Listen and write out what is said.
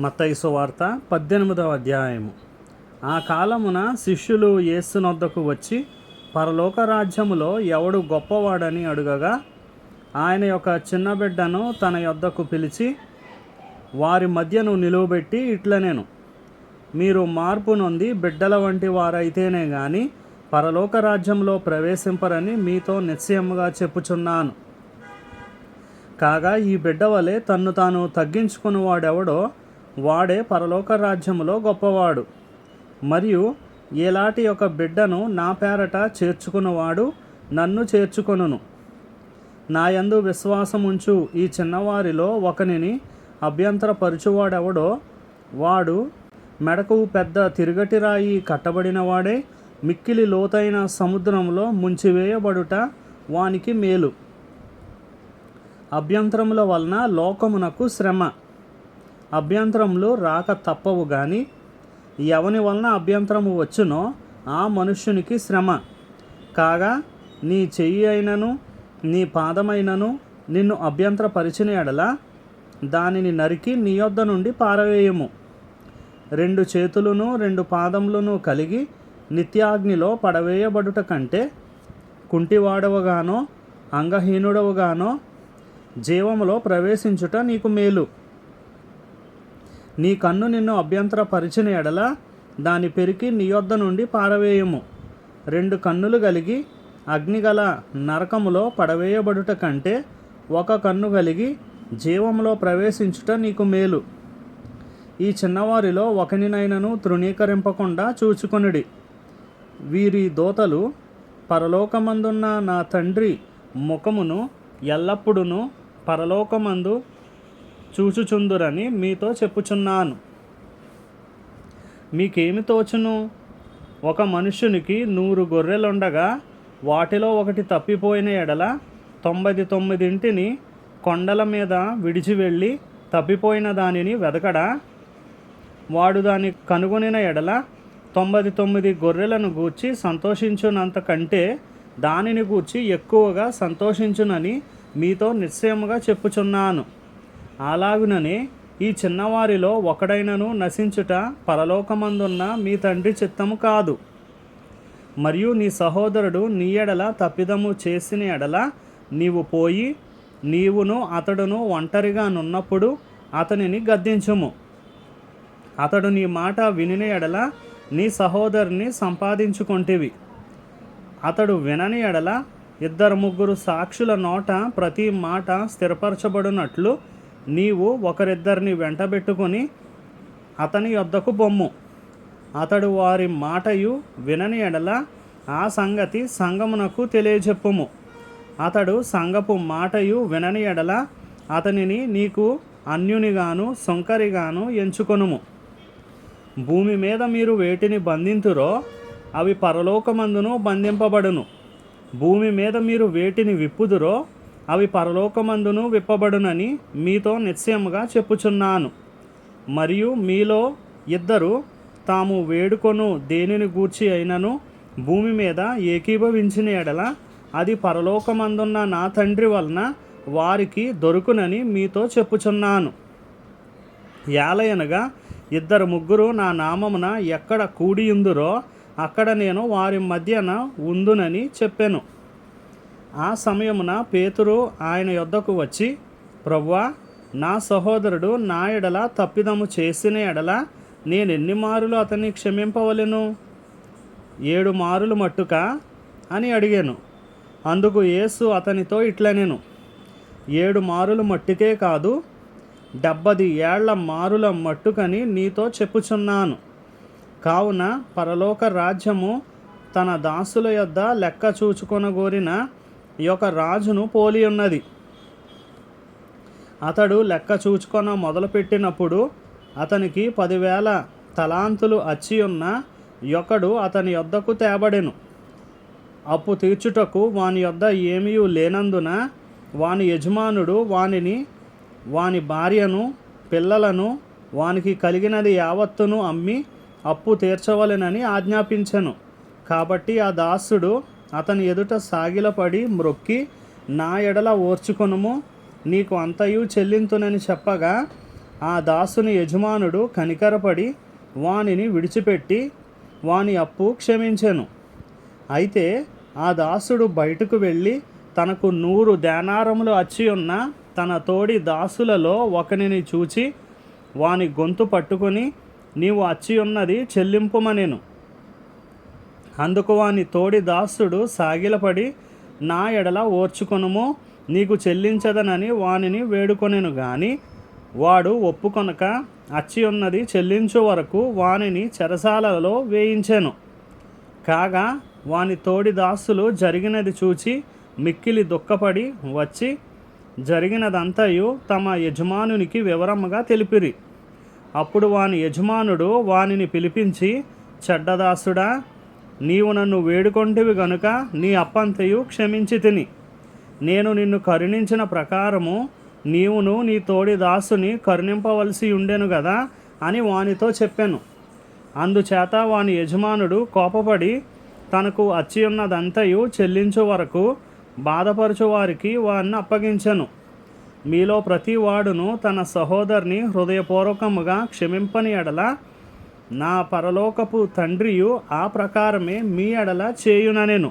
మత్తైసు వార్త పద్దెనిమిదవ అధ్యాయము. ఆ కాలమున శిష్యులు యేసునొద్దకు వచ్చి పరలోక రాజ్యములో ఎవడు గొప్పవాడని అడుగగా ఆయన యొక్క చిన్న బిడ్డను తన యొద్దకు పిలిచి వారి మధ్యను నిలువబెట్టి ఇట్ల నేను. మీరు మార్పు నొంది బిడ్డల వంటి వారైతేనే గాని పరలోక రాజ్యంలో ప్రవేశింపరని మీతో నిశ్చయముగా చెప్పుచున్నాను. కాగా ఈ బిడ్డ వలె తన్ను తాను తగ్గించుకుని వాడెవడో వాడే పరలోక రాజ్యములో గొప్పవాడు. మరియు ఎలాంటి ఒక బిడ్డను నా పేరట చేర్చుకున్నవాడు నన్ను చేర్చుకొనును. నాయందు విశ్వాసముంచు ఈ చిన్నవారిలో ఒకనిని అభ్యంతరపరచువాడెవడో వాడు మెడకు పెద్ద తిరుగటి రాయి మిక్కిలి లోతైన సముద్రంలో ముంచివేయబడుట వానికి మేలు. అభ్యంతరముల వలన లోకమునకు శ్రమ. అభ్యంతరములు రాక తప్పవు కానీ ఎవని వలన అభ్యంతరము వచ్చునో ఆ మనుష్యునికి శ్రమ. కాగా నీ చెయ్యి అయినను నీ పాదమైనను నిన్ను అభ్యంతరపరిచిన ఎడల దానిని నరికి నీ యొద్ద నుండి పారవేయము. రెండు చేతులను రెండు పాదములను కలిగి నిత్యాగ్నిలో పడవేయబడుట కంటే కుంటివాడవగానో అంగహీనుడవుగానో జీవములో ప్రవేశించుట నీకు మేలు. నీ కన్ను నిన్ను అభ్యంతరపరిచిన ఎడల దాని పెరికి నీ యొద్ద నుండి పారవేయము. రెండు కన్నులు కలిగి అగ్నిగల నరకములో పడవేయబడుట కంటే ఒక కన్ను కలిగి జీవములో ప్రవేశించుట నీకు మేలు. ఈ చిన్నవారిలో ఒకనినైనను తృణీకరింపకుండా చూచుకొనుడి. వీరి దోతలు పరలోకమందున్న నా తండ్రి ముఖమును ఎల్లప్పుడూ పరలోకమందు చూచుచుందురని మీతో చెప్పుచున్నాను. మీకేమి తోచును? ఒక మనుష్యునికి నూరు గొర్రెలుండగా వాటిలో ఒకటి తప్పిపోయిన ఎడల తొంభై తొమ్మిదింటిని కొండల మీద విడిచి వెళ్ళి తప్పిపోయిన దానిని వెదకడా? వాడు దాన్ని కనుగొనిన ఎడల తొంభై తొమ్మిది గొర్రెలను గూర్చి సంతోషించునంత కంటే దానిని గూర్చి ఎక్కువగా సంతోషించునని మీతో నిశ్చయముగా చెప్పుచున్నాను. అలాగుననే ఈ చిన్నవారిలో ఒకడైనను నశించుట పరలోకమందున్న మీ తండ్రి చిత్తము కాదు. మరియు నీ సహోదరుడు నీ ఎడల తప్పిదము చేసిన ఎడల నీవు పోయి నీవును అతడును ఒంటరిగా నున్నప్పుడు అతనిని గద్దించుము. అతడు నీ మాట వినిన ఎడల నీ సహోదరుని సంపాదించుకొంటివి. అతడు వినని ఎడల ఇద్దరు ముగ్గురు సాక్షుల నోట ప్రతి మాట స్థిరపరచబడినట్లు నీవు ఒకరిద్దరిని వెంటబెట్టుకొని అతని యొద్దకు బొమ్ము. అతడు వారి మాటయు వినని ఎడల ఆ సంగతి సంగమునకు తెలియజెప్పుము. అతడు సంగపు మాటయు వినని ఎడల అతనిని నీకు అన్యునిగాను సొంకరిగాను ఎంచుకొనుము. భూమి మీద మీరు వేటిని బంధింతురో అవి పరలోకమందును బంధింపబడును. భూమి మీద మీరు వేటిని విప్పుదురో అవి పరలోకమందును విప్పబడునని మీతో నిశ్చయముగా చెప్పుచున్నాను. మరియు మీలో ఇద్దరు తాము వేడుకొను దేనిని గూర్చి అయినను భూమి మీద ఏకీభవించిన ఎడల అది పరలోకమందున్న నా తండ్రి వలన వారికి దొరుకునని మీతో చెప్పుచున్నాను. యాలయనగా ఇద్దరు ముగ్గురు నా నామమున ఎక్కడ కూడియుందురో అక్కడ నేను వారి మధ్యన ఉందునని చెప్పాను. ఆ సమయమున పేతురు ఆయన యొద్దకు వచ్చి ప్రవ్వా నా సహోదరుడు నా ఎడల తప్పిదము చేసిన ఎడల నేను ఎన్ని మారులు అతన్ని క్షమింపవలెను? ఏడు మారులు మట్టుక? అని అడిగాను. అందుకు యేసు అతనితో ఇట్లనెను. ఏడు మారులు మట్టుకే కాదు డెబ్బది ఏళ్ళ మారుల మట్టుకని నీతో చెప్పుచున్నాను. కావున పరలోక రాజ్యము తన దాసుల యొద్ద లెక్క చూచుకొనగోరిన ఈ యొక్క రాజును పోలి ఉన్నది. అతడు లెక్క చూచుకొన మొదలుపెట్టినప్పుడు అతనికి పదివేల తలాంతులు అచ్చి ఉన్న యొక్కడు అతని యొద్దకు తేబడెను. అప్పు తీర్చుటకు వాని యొద్ద ఏమీ లేనందున వాని యజమానుడు వానిని వాని భార్యను పిల్లలను వానికి కలిగినది యావత్తును అమ్మి అప్పు తీర్చవలెనని ఆజ్ఞాపించెను. కాబట్టి ఆ దాసుడు అతని ఎదుట సాగిలపడి మ్రొక్కి నా ఎడల ఓర్చుకొనుము నీకు అంతయు చెల్లింతునని చెప్పగా ఆ దాసుని యజమానుడు కనికరపడి వానిని విడిచిపెట్టి వాని అప్పు క్షమించెను. అయితే ఆ దాసుడు బయటకు వెళ్ళి తనకు నూరు ధ్యానారములు అచ్చి ఉన్న తన తోడి దాసులలో ఒకనిని చూచి వాని గొంతు పట్టుకొని నీవు అచ్చి ఉన్నది చెల్లింపుమనేను. అందుకు వాని తోడి దాసుడు సాగిలపడి నా ఎడల ఓర్చుకొనుము నీకు చెల్లించదనని వానిని వేడుకొనెను గాని వాడు ఒప్పుకొనక అచ్చి ఉన్నది చెల్లించు వరకు వానిని చెరసాలలో వేయించెను. కాగా వాని తోడి దాసులు జరిగినది చూచి మిక్కిలి దుఃఖపడి వచ్చి జరిగినదంతయు తమ యజమానునికి వివరముగా తెలిపిరి. అప్పుడు వాని యజమానుడు వానిని పిలిపించి చెడ్డదాసుడా నీవు నన్ను వేడుకొంటివి గనుక నీ అప్పంతయు క్షమించి తిని. నేను నిన్ను కరుణించిన ప్రకారము నీవును నీ తోడి దాసుని కరుణింపవలసి ఉండెను కదా అని వానితో చెప్పాను. అందుచేత వాని యజమానుడు కోపపడి తనకు అచ్చి ఉన్నదంతయు చెల్లించు వరకు బాధపరచు వారికి వారిని అప్పగించను. మీలో ప్రతి వాడును తన సహోదరుని హృదయపూర్వకముగా క్షమింపని ఎడల నా పరలోకపు తండ్రియు ఆ ప్రకారమే మీ ఎడల చేయుననెను